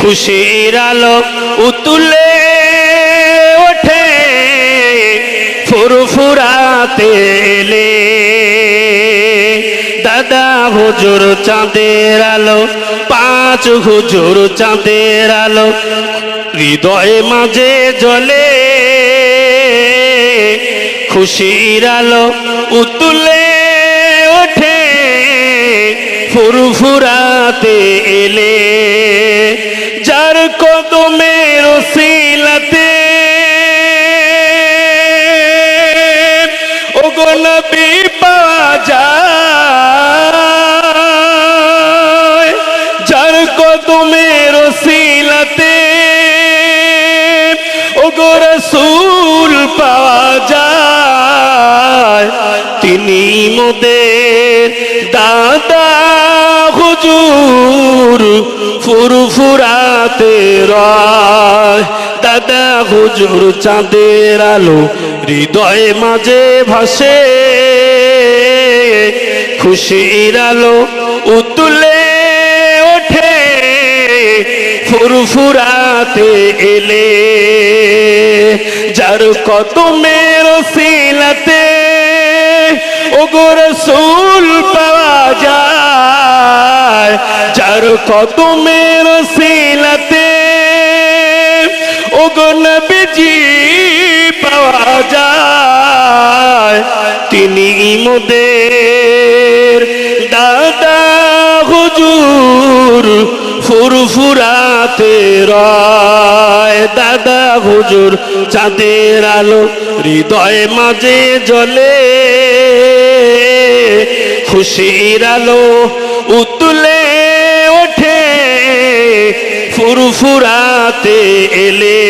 খুশির আলো উতুলে ওঠে ফুরফুরাতে এলে। দাদা হুজুর চাঁদের আলো, পাঁচ হুজুর চাঁদের আলো, হৃদয় মাঝে জ্বলে। খুশির আলো উতুলে ফুরফুরাতে এলে যার কদমের শিলাতে ওগো নবী পাওয়া যায় তিনি মোদের দাদা হুজুর ফুরফুরাতে রায়। দাদা হুজুর চাঁদের আলো হৃদয় মাঝে ভাসে। খুশির আলো উতুলে ওঠে, ফুরফুরাতে এলে। যার কত শিলাতে ওগো রসুল পাওয়া যায়, যার কত মেরো শিলাতে ওগো নবীজি পাওয়া যায়। তিনি মোদের দাদা হুজুর, ফুরফুরাতে রয়। দাদা হুজুর চাঁদের আলো, হৃদয় মাঝে জ্বলে। খুশির আলো উতলে ওঠে ফুরফুরাতে এলে।